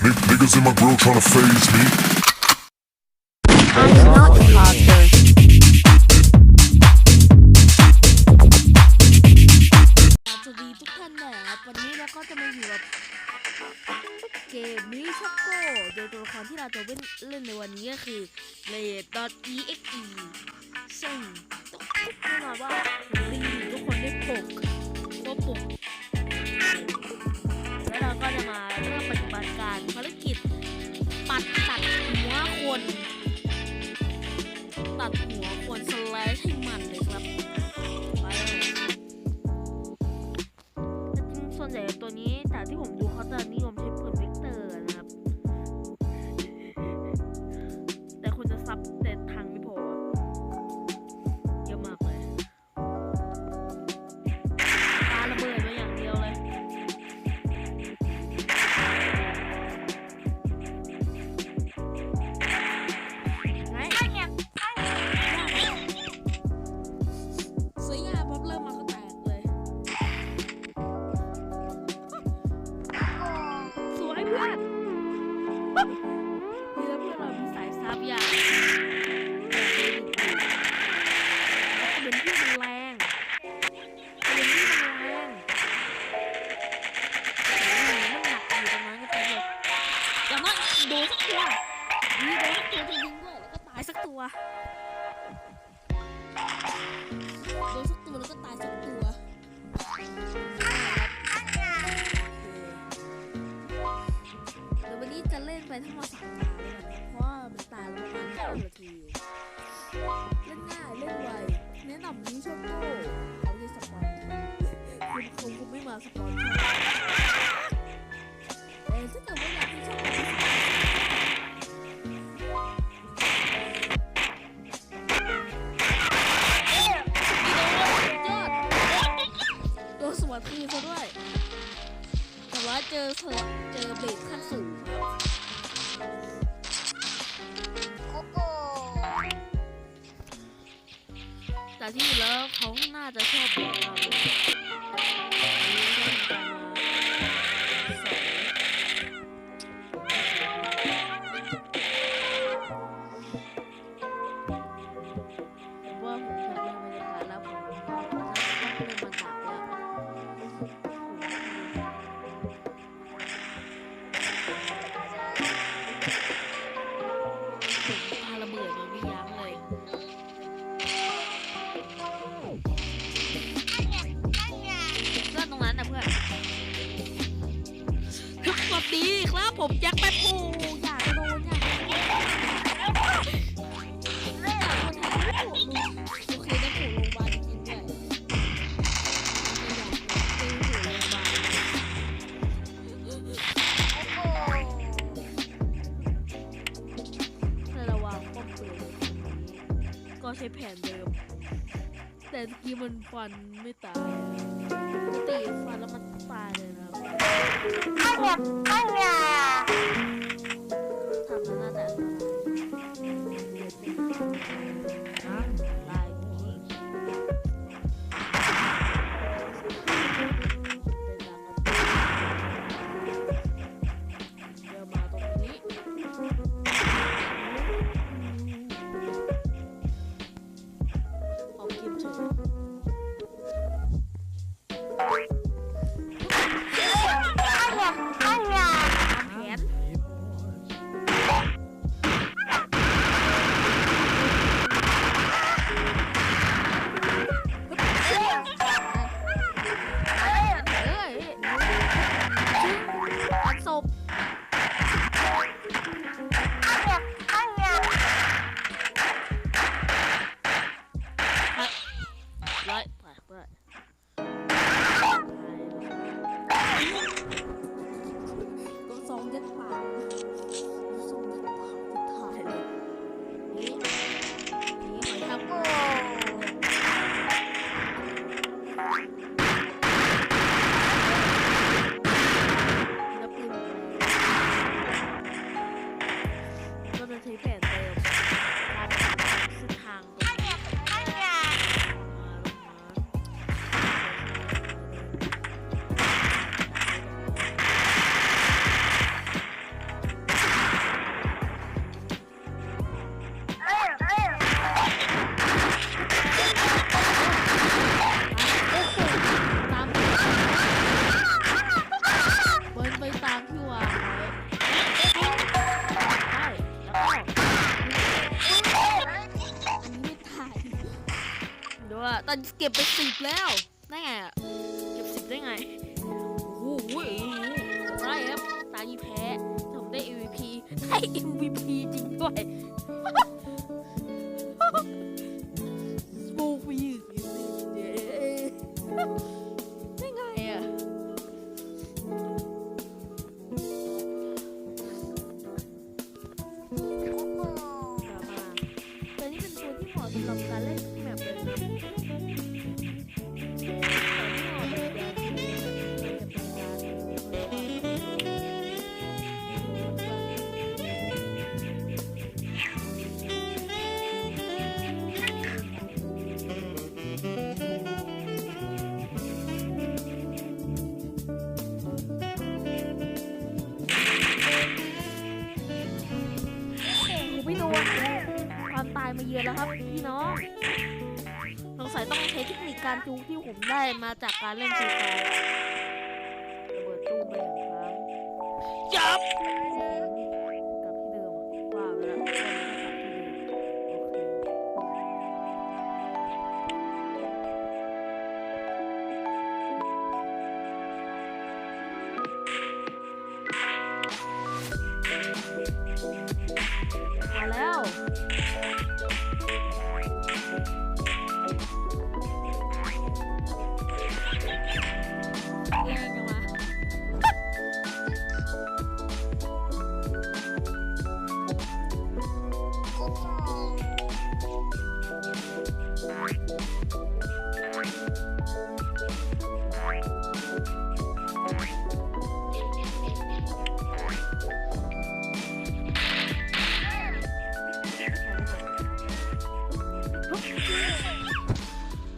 Niggas in my grill trying to phase me. I'm not Parker. Choco โดยตัวละครที่เราจะเล่นในวันนี้ก็คือเลดดอ e เอ็กซ์ซึ่งต้องพูดแน่นอนว่าผมได้ยินทุกคนได้ปกว่ปก ตัดหัวควรสแลชให้ ดีครับผมแจ็คแป๊บโอ้อยากโดนอยากโอเคได้ถูกโรงพยาบาลกินด้วยระวางป้อมปืนก็ใช้แผนเดิม แต่เมื่อกี้มันฟันไม่ตายปกติฟันแล้วมันตายเลยนะ 아니야+ 아. แต่เก็บไปสิบแล้วได้ไงอะเก็บสิบได้ไงโอ้โหไรครับตานี้แพ้ผมได้ MVP ได้ MVP จริงด้วย การจูงที่ผมได้มาจากการเล่นฟรีไฟ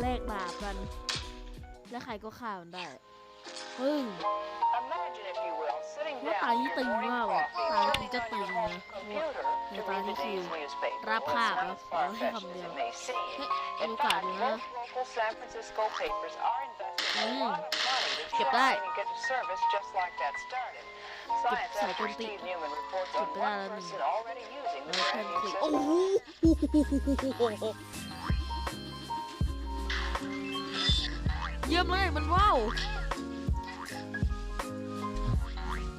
แลกดาบกัน แล้วใครก็ฆ่ามันได้ปึ้ง Imagine, if you will, sitting ว่า down ตา at นี้ your ตึง morning มากอะ coffee, ตา turning นี้จะ on ตึง your นะ home computer to ใน read ตา the นี้คือ day's newspaper. รับ Well, ภาพ it's นะ not as ขอให้ far-fetched คำ as เดียว it may seem. เฮ้ยมี In โอกาส fact, ดีนะ most local San Francisco papers are investing a Mm. lot of money to Get try that. and get a service just like that started. Science Get editor that. Steve Newman reports on Get one that. person already using เอ the อแค่ brand คลิ new กโอ้ system. โห ยี่ยมเลย มันว้าว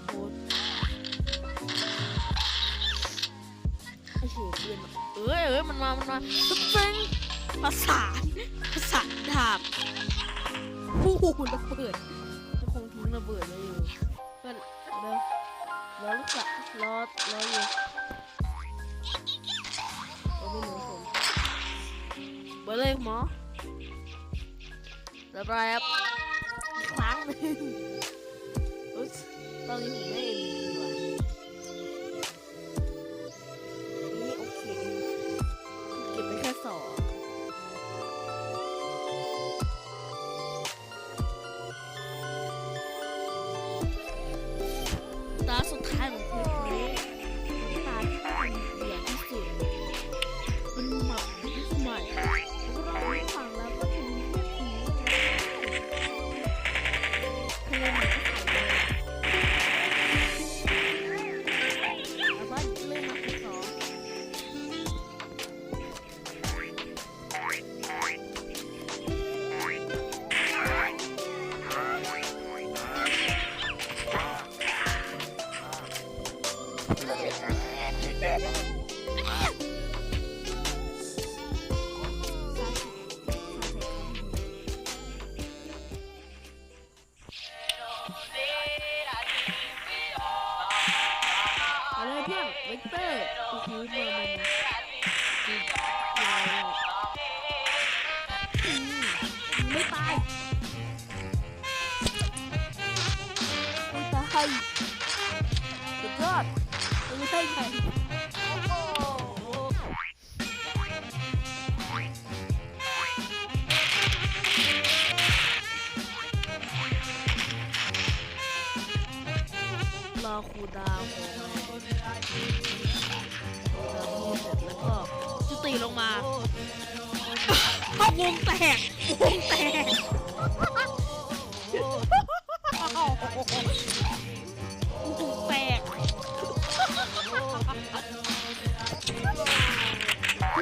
โอ้ไอเพื่อนเอ้ยเอ้ยมันมา มันมาตุ๊บเซ็งภาษานภาษานดาบโอ้โหระเบิดจะคงทิ้งระเบิดไว้อยู่เพื่อนเดี๋ยวรอลูกกะรอรออยู่เราไม่รู้ผมเบอร์เลยหมอ รียบร้อยครับอีกครั้งหนึ่งอุ๊ยตอนนี้ผมไม่เอ็นดีว่ะนี่ วงแตกวงแตกวงแตก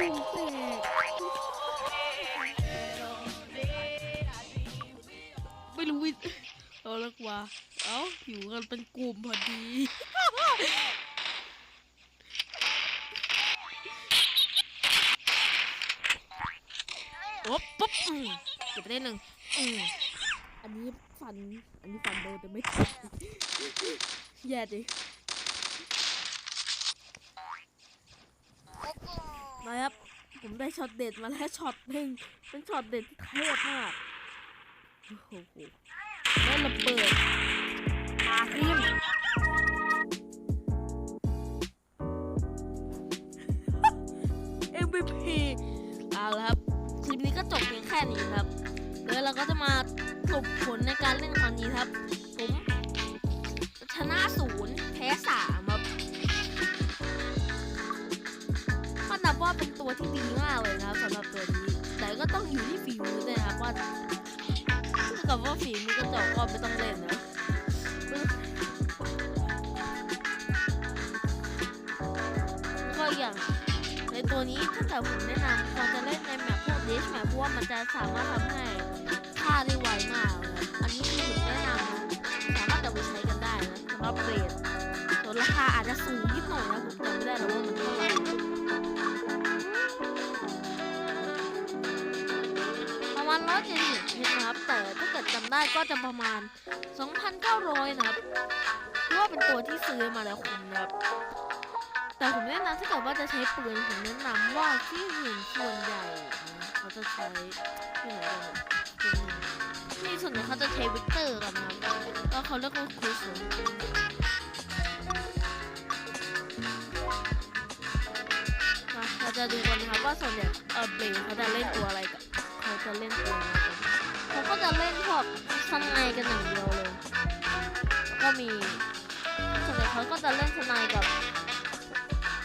วงแตกไม่รู้วิเอาแล้กว่า เอ้าอยู่กันเป็นกลุ่มพอดี โอ๊บปุ๊บอืมเก็บไปได้หนึ่งอืมอันนี้ฟัน อันนี้ฟันโดนแต่ไม่ถึงแย่ดินะครับ ผมได้ช็อตเด็ดมาแล้วช็อตหนึ่งเป็นช็อตเด็ดที่เทพมาก โอ้โหแล้วระเบิด ก็จะมาสรุปผลในการเล่นครั้งนี้ครับ ผมชนะศูนย์แพ้สามครับก็นับว่าเป็นตัวที่ดีมากเลยนะครับสำหรับตัวนี้ แต่ก็ต้องอยู่ที่ฝีมือด้วยนะครับว่าถ้ากิดว่าฝีมือกระจอกก็ไม่ต้องเล่นนะก็อย่างในตัวนี้ถ้าเกิดผมแนะนำควรจะเล่นในแมปพวกเดชแมปเพราะว่ามันจะสามารถทำให้ ฆ่าได้ไวมากเลยอันนี้คือผมแนะนำนะสามารถจะไปใช้กันได้นะสำหรับเกรดส่วนราคาอาจจะสูงนิดหน่อยนะผมจำไม่ได้แล้วว่ามันเท่าไหร่ประมาณร้อยเจ็ดสิบเพชรนะครับ แต่ถ้าเกิดจำได้ก็จะประมาณ 2,900 นะครับเพราะว่าเป็นตัวที่ซื้อมาแล้วคุ้มครับแต่ผมแนะนำถ้าเกิดว่าจะใช้ปืนผมแนะนำว่าที่เห็นส่วนใหญ่เขาจะใช้ที่ไหนกันนะเป็น นี่ส่วนใหญ่เขาจะใช้วิกเตอร์กันนะครับแล้วเขาเรียกว่าครูสมาเราจะดูกันนะครับว่าส่วนใหญ่เออเบลเขาจะเล่นตัวอะไรกันเขาจะเล่นตัวอะไรกันเขาก็จะเล่นพวกสไนกันอย่างเดียวเลยแล้วก็มีส่วนใหญ่เขาก็จะเล่นสไนกับ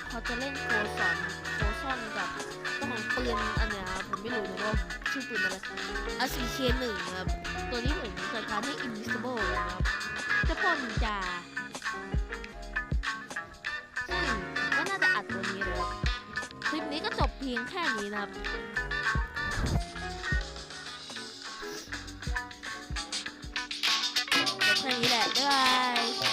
เขาจะเล่นโคซอนโคซอนกับตัวของปืนอันเนี้ยผมไม่รู้นะว่า ชื่อปืนอะไรอาซีเคหนึ่งครับ ตัวนี้ผมจัดการให้ invisible นะครับจะพ่นจาซึ่งก็น่าจะอัดตัวนี้เลยคลิปนี้ก็จบเพียงแค่นี้นะครับจบแค่นี้แหละบ๊ายบาย